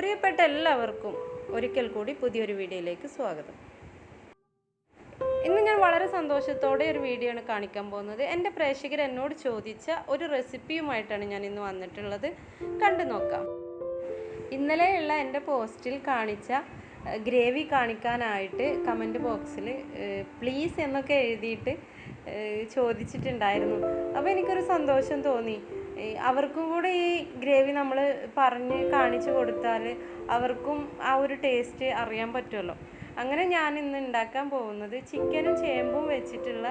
പ്രിയപ്പെട്ട എല്ലാവർക്കും ഒരിക്കൽ കൂടി പുതിയൊരു വീഡിയോയിലേക്ക് സ്വാഗതം. ഇന്ന് ഞാൻ വളരെ സന്തോഷത്തോടെ ഒരു വീഡിയോ ആണ് കാണിക്കാൻ പോകുന്നത്. എന്റെ പ്രേക്ഷകർ എന്നോട് ചോദിച്ച ഒരു റെസിപ്പിയുമായിട്ടാണ് ഞാൻ ഇന്ന് വന്നിട്ടുള്ളത്. കണ്ടു നോക്കാം. ഇന്നലെയുള്ള എന്റെ പോസ്റ്റിൽ കാണിച്ച ഗ്രേവി കാണിക്കാനായിട്ട് കമന്റ് ബോക്സിൽ പ്ലീസ് എന്നൊക്കെ എഴുതിയിട്ട് ചോദിച്ചിട്ടുണ്ടായിരുന്നു. അപ്പോൾ എനിക്കൊരു സന്തോഷം തോന്നി. അവർക്കും കൂടെ ഈ ഗ്രേവി നമ്മൾ പറഞ്ഞ് കാണിച്ചു കൊടുത്താൽ അവർക്കും ആ ഒരു ടേസ്റ്റ് അറിയാൻ പറ്റുമല്ലോ അങ്ങനെ ഞാൻ ഇന്ന് ഉണ്ടാക്കാൻ പോകുന്നത് ചിക്കനും ചേമ്പും വെച്ചിട്ടുള്ള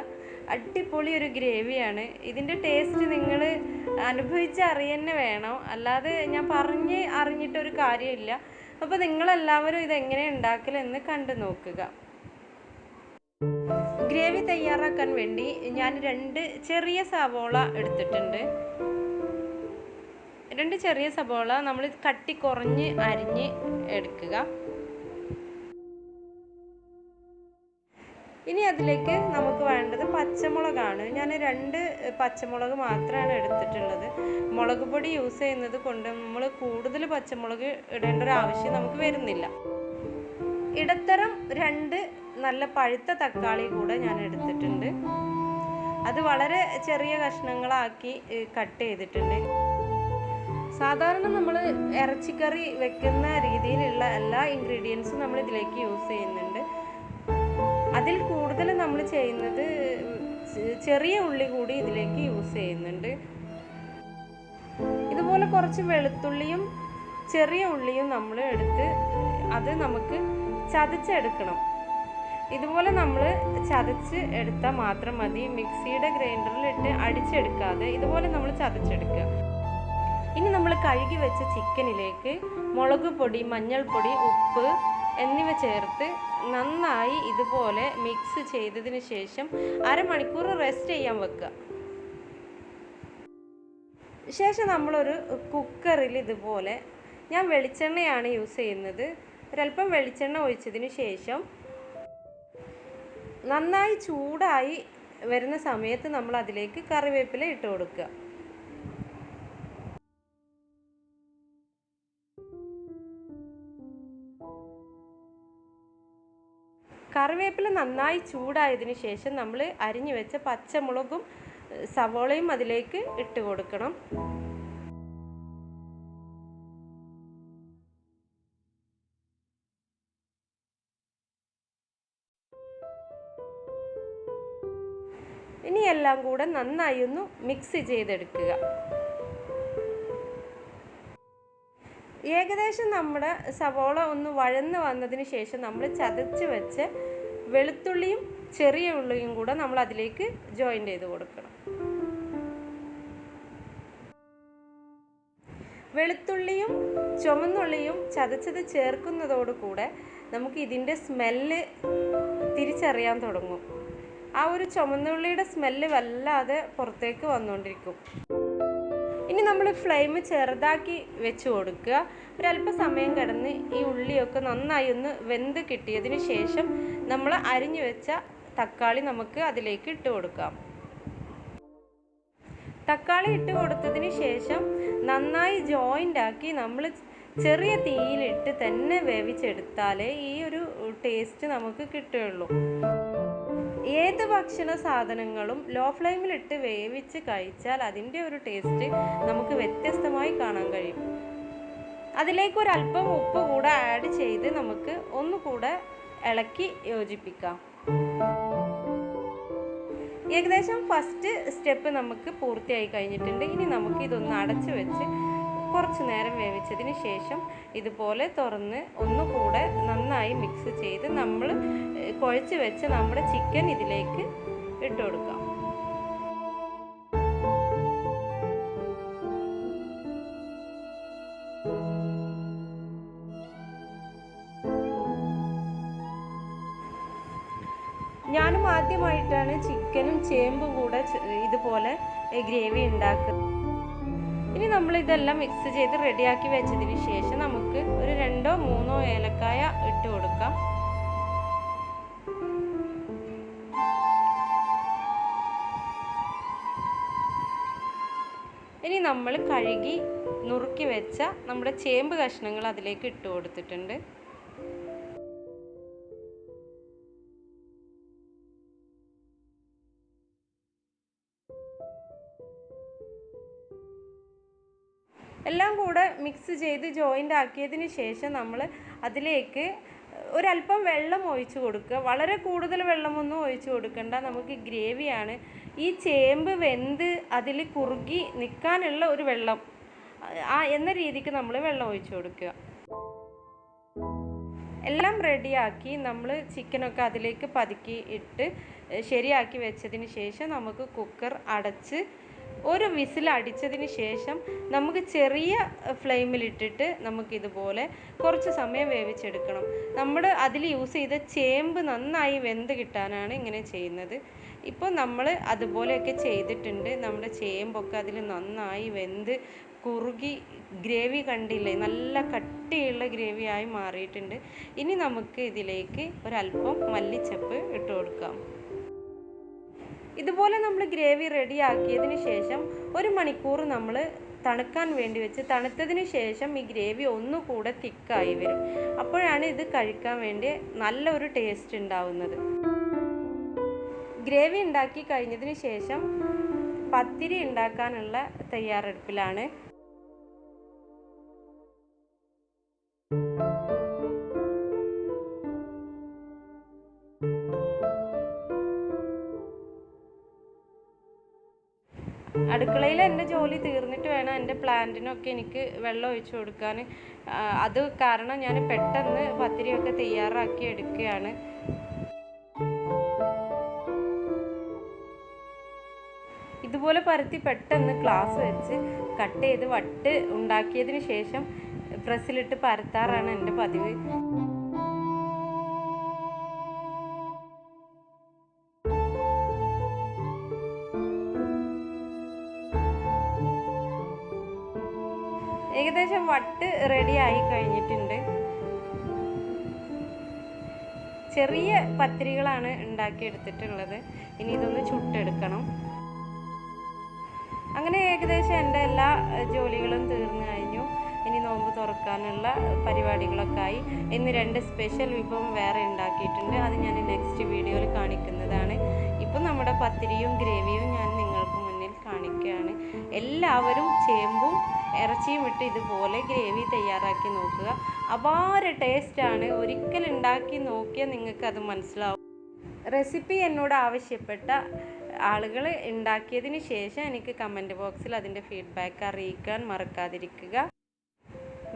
അടിപൊളി ഒരു ഗ്രേവിയാണ്. ഇതിന്റെ ടേസ്റ്റ് നിങ്ങൾ അനുഭവിച്ച് അറിയന്നെ വേണം. അല്ലാതെ ഞാൻ പറഞ്ഞ് അറിഞ്ഞിട്ടൊരു കാര്യമില്ല. അപ്പോൾ നിങ്ങളെല്ലാവരും ഇതെങ്ങനെ ഉണ്ടാക്കലെന്ന് കണ്ടു നോക്കുക. ഗ്രേവി തയ്യാറാക്കാൻ വേണ്ടി ഞാൻ രണ്ട് ചെറിയ സവോള എടുത്തിട്ടുണ്ട്. രണ്ട് ചെറിയ സബോള നമ്മൾ കട്ടി കുറഞ്ഞ് അരിഞ്ഞ് എടുക്കുക. ഇനി അതിലേക്ക് നമുക്ക് വേണ്ടത് പച്ചമുളകാണ്. ഞാൻ രണ്ട് പച്ചമുളക് മാത്രമാണ് എടുത്തിട്ടുള്ളത്. മുളക് പൊടി യൂസ് ചെയ്യുന്നത് കൊണ്ട് നമ്മൾ കൂടുതൽ പച്ചമുളക് ഇടേണ്ട ഒരു ആവശ്യം നമുക്ക് വരുന്നില്ല. ഇടത്തരം രണ്ട് നല്ല പഴുത്ത തക്കാളി കൂടെ ഞാൻ എടുത്തിട്ടുണ്ട്. അത് വളരെ ചെറിയ കഷ്ണങ്ങളാക്കി കട്ട് ചെയ്തിട്ടുണ്ട്. സാധാരണ നമ്മൾ ഇറച്ചിക്കറി വെക്കുന്ന രീതിയിലുള്ള എല്ലാ ഇൻഗ്രീഡിയൻസും നമ്മൾ ഇതിലേക്ക് യൂസ് ചെയ്യുന്നുണ്ട്. അതിൽ കൂടുതൽ നമ്മൾ ചെയ്യുന്നത് ചെറിയ ഉള്ളി കൂടി ഇതിലേക്ക് യൂസ് ചെയ്യുന്നുണ്ട്. ഇതുപോലെ കുറച്ച് വെളുത്തുള്ളിയും ചെറിയ ഉള്ളിയും നമ്മൾ എടുത്ത് അത് നമുക്ക് ചതച്ചെടുക്കണം. ഇതുപോലെ നമ്മൾ ചതച്ച് എടുത്താൽ മാത്രം മതി. മിക്സിയുടെ ഗ്രൈൻഡറിലിട്ട് അടിച്ചെടുക്കാതെ ഇതുപോലെ നമ്മൾ ചതച്ചെടുക്കുക. ഇനി നമ്മൾ കഴുകി വെച്ച ചിക്കനിലേക്ക് മുളക് പൊടി മഞ്ഞൾപ്പൊടി ഉപ്പ് എന്നിവ ചേർത്ത് നന്നായി ഇതുപോലെ മിക്സ് ചെയ്തതിന് ശേഷം അരമണിക്കൂർ റെസ്റ്റ് ചെയ്യാൻ വെക്കുക. ശേഷം നമ്മളൊരു കുക്കറിൽ ഇതുപോലെ ഞാൻ വെളിച്ചെണ്ണയാണ് യൂസ് ചെയ്യുന്നത്. ഒരല്പം വെളിച്ചെണ്ണ ഒഴിച്ചതിന് ശേഷം നന്നായി ചൂടായി വരുന്ന സമയത്ത് നമ്മൾ അതിലേക്ക് കറിവേപ്പില ഇട്ട് കൊടുക്കുക. കറിവേപ്പില നന്നായി ചൂടായതിനു ശേഷം നമ്മൾ അരിഞ്ഞു വെച്ച പച്ചമുളകും സവോളയും അതിലേക്ക് ഇട്ട് കൊടുക്കണം. ഇനി എല്ലാം കൂടെ നന്നായി ഒന്ന് മിക്സ് ചെയ്തെടുക്കുക. ഏകദേശം നമ്മുടെ സവോള ഒന്ന് വഴന്ന് വന്നതിന് ശേഷം നമ്മൾ ചതച്ച് വെച്ച് വെളുത്തുള്ളിയും ചെറിയ ഉള്ളിയും കൂടെ നമ്മൾ അതിലേക്ക് ജോയിൻ ചെയ്ത് കൊടുക്കണം. വെളുത്തുള്ളിയും ചുമന്നുള്ളിയും ചതച്ചത് ചേർക്കുന്നതോടുകൂടെ നമുക്ക് ഇതിന്റെ സ്മെല്ല് തിരിച്ചറിയാൻ തുടങ്ങും. ആ ഒരു ചുമന്നുള്ളിയുടെ സ്മെല്ല് വല്ലാതെ പുറത്തേക്ക് വന്നുകൊണ്ടിരിക്കും. ഇനി നമ്മൾ ഫ്ലെയിം ചെറുതാക്കി വെച്ച് കൊടുക്കുക. ഒരല്പസമയം കിടന്ന് ഈ ഉള്ളിയൊക്കെ നന്നായി ഒന്ന് വെന്ത് കിട്ടിയതിന് ശേഷം നമ്മൾ അരിഞ്ഞു വെച്ച തക്കാളി നമുക്ക് അതിലേക്ക് ഇട്ട് കൊടുക്കാം. തക്കാളി ഇട്ട് കൊടുത്തതിന് ശേഷം നന്നായി ജോയിന്റ് ആക്കി നമ്മൾ ചെറിയ തീയിലിട്ട് തന്നെ വേവിച്ചെടുത്താലേ ഈ ഒരു ടേസ്റ്റ് നമുക്ക് കിട്ടുകയുള്ളൂ. ഏത് ഭക്ഷണ സാധനങ്ങളും ലോ ഫ്ലെയിമിലിട്ട് വേവിച്ച് കഴിച്ചാൽ അതിന്റെ ഒരു ടേസ്റ്റ് നമുക്ക് വ്യത്യസ്തമായി കാണാൻ കഴിയും. അതിലേക്ക് ഒരല്പം ഉപ്പ് കൂടെ ആഡ് ചെയ്ത് നമുക്ക് ഒന്നുകൂടെ ഇളക്കി യോജിപ്പിക്കാം. ഏകദേശം ഫസ്റ്റ് സ്റ്റെപ്പ് നമുക്ക് പൂർത്തിയായി കഴിഞ്ഞിട്ടുണ്ട്. ഇനി നമുക്ക് ഇതൊന്ന് അടച്ചു വെച്ച് കുറച്ച് നേരം വേവിച്ചതിന് ശേഷം ഇതുപോലെ തുറന്ന് ഒന്നുകൂടെ നന്നായി മിക്സ് ചെയ്ത് നമ്മൾ കുഴച്ച് വെച്ച് നമ്മുടെ ചിക്കൻ ഇതിലേക്ക് ഇട്ട് കൊടുക്കാം. ആദ്യമായിട്ടാണ് ചിക്കനും ചേമ്പ് കൂടെ ഇതുപോലെ ഗ്രേവി ഉണ്ടാക്കുന്നത് ഇനി നമ്മൾ ഇതെല്ലാം മിക്സ് ചെയ്ത് റെഡിയാക്കി വെച്ചതിന് ശേഷം നമുക്ക് ഒരു രണ്ടോ മൂന്നോ ഏലക്കായ ഇട്ട് കൊടുക്കാം. ഇനി നമ്മൾ കഴുകി നുറുക്കി വെച്ച നമ്മുടെ ചേമ്പ് കഷ്ണങ്ങൾ അതിലേക്ക് ഇട്ട് കൊടുത്തിട്ടുണ്ട്. എല്ലാം കൂടെ മിക്സ് ചെയ്ത് ജോയിന്റ് ആക്കിയതിന് ശേഷം നമ്മൾ അതിലേക്ക് ഒരല്പം വെള്ളം ഒഴിച്ച് കൊടുക്കുക. വളരെ കൂടുതൽ വെള്ളമൊന്നും ഒഴിച്ച് കൊടുക്കണ്ട. നമുക്ക് ഗ്രേവിയാണ് ഈ ചേമ്പ് വെന്ത് അതിൽ കുറുകി നിൽക്കാനുള്ള ഒരു വെള്ളം. ആ എന്ന രീതിക്ക് നമ്മൾ വെള്ളം ഒഴിച്ച് കൊടുക്കുക. എല്ലാം റെഡിയാക്കി നമ്മൾ ചിക്കനൊക്കെ അതിലേക്ക് പതുക്കി ഇട്ട് ശരിയാക്കി വെച്ചതിന് ശേഷം നമുക്ക് കുക്കർ അടച്ച് ഒരു വിസിൽ അടിച്ചതിന് ശേഷം നമുക്ക് ചെറിയ ഫ്ലെയിമിലിട്ടിട്ട് നമുക്കിതുപോലെ കുറച്ച് സമയം വേവിച്ചെടുക്കണം. നമ്മൾ അതിൽ യൂസ് ചെയ്ത ചേമ്പ് നന്നായി വെന്ത് കിട്ടാനാണ് ഇങ്ങനെ ചെയ്യുന്നത്. ഇപ്പോൾ നമ്മൾ അതുപോലെയൊക്കെ ചെയ്തിട്ടുണ്ട്. നമ്മുടെ ചേമ്പൊക്കെ അതിൽ നന്നായി വെന്ത് കുറുകി ഗ്രേവി കണ്ടില്ലേ? നല്ല കട്ടിയുള്ള ഗ്രേവിയായി മാറിയിട്ടുണ്ട്. ഇനി നമുക്ക് ഇതിലേക്ക് ഒരല്പം മല്ലിച്ചപ്പ് ഇട്ട് കൊടുക്കാം. ഇതുപോലെ നമ്മൾ ഗ്രേവി റെഡിയാക്കിയതിന് ശേഷം ഒരു മണിക്കൂർ നമ്മൾ തണുക്കാൻ വേണ്ടി വെച്ച് തണുത്തതിന് ശേഷം ഈ ഗ്രേവി ഒന്നുകൂടെ തിക്കായി വരും. അപ്പോഴാണ് ഇത് കഴിക്കാൻ വേണ്ടി നല്ലൊരു ടേസ്റ്റ് ഉണ്ടാവുന്നത്. ഗ്രേവി ഉണ്ടാക്കി കഴിഞ്ഞതിന് ശേഷം പത്തിരി ഉണ്ടാക്കാനുള്ള തയ്യാറെടുപ്പിലാണ്. അടുക്കളയിൽ എന്റെ ജോലി തീർന്നിട്ട് വേണം എന്റെ പ്ലാന്റിനൊക്കെ എനിക്ക് വെള്ളം ഒഴിച്ചു കൊടുക്കാൻ. അത് കാരണം ഞാൻ പെട്ടെന്ന് പത്തിരിയൊക്കെ തയ്യാറാക്കി എടുക്കുകയാണ്. ഇതുപോലെ പരത്തി പെട്ടെന്ന് ക്ലാസ് വെച്ച് കട്ട് ചെയ്ത് വട്ട് ഉണ്ടാക്കിയതിന് ശേഷം പ്രസ്സിലിട്ട് പരത്താറാണ് എന്റെ പതിവ്. ഏകദേശം വട്ട് റെഡി ആയി കഴിഞ്ഞിട്ടുണ്ട്. ചെറിയ പത്തിരികളാണ് ഉണ്ടാക്കിയെടുത്തിട്ടുള്ളത് ഇനി ഇതൊന്ന് ചുട്ടെടുക്കണം. അങ്ങനെ ഏകദേശം എന്റെ എല്ലാ ജോലികളും തീർന്നു കഴിഞ്ഞു. ഇനി നോമ്പ് തുറക്കാനുള്ള പരിപാടികളൊക്കെ ആയി. ഇന്ന് രണ്ട് സ്പെഷ്യൽ വിഭവം വേറെ ഉണ്ടാക്കിയിട്ടുണ്ട്. അത് ഞാൻ നെക്സ്റ്റ് വീഡിയോയിൽ കാണിക്കുന്നതാണ്. ഇപ്പം നമ്മുടെ പത്തിരിയും ഗ്രേവിയും ഞാൻ നിങ്ങൾക്ക് മുന്നിൽ കാണിക്കുകയാണ്. എല്ലാവരും ചേമ്പും ഇറച്ചിയും ഇട്ട് ഇതുപോലെ ഗ്രേവി തയ്യാറാക്കി നോക്കുക. അപാര ടേസ്റ്റാണ് ഒരിക്കൽ ഉണ്ടാക്കി നോക്കിയാൽ നിങ്ങൾക്കത് മനസ്സിലാവും. റെസിപ്പി എന്നോട് ആവശ്യപ്പെട്ട ആളുകൾ ഉണ്ടാക്കിയതിന് ശേഷം എനിക്ക് കമന്റ് ബോക്സിൽ അതിന്റെ ഫീഡ്ബാക്ക് അറിയിക്കാൻ മറക്കാതിരിക്കുക.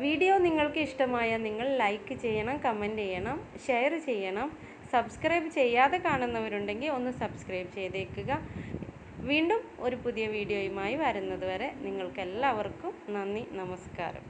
വീഡിയോ നിങ്ങൾക്ക് ഇഷ്ടമായാൽ നിങ്ങൾ ലൈക്ക് ചെയ്യണം കമന്റ് ചെയ്യണം ഷെയർ ചെയ്യണം. സബ്സ്ക്രൈബ് ചെയ്യാതെ കാണുന്നവരുണ്ടെങ്കിൽ ഒന്ന് സബ്സ്ക്രൈബ് ചെയ്തേക്കുക. വീണ്ടും ഒരു പുതിയ വീഡിയോയുമായി വരുന്നത് വരെ നിങ്ങൾക്കെല്ലാവർക്കും നന്ദി നമസ്കാരം.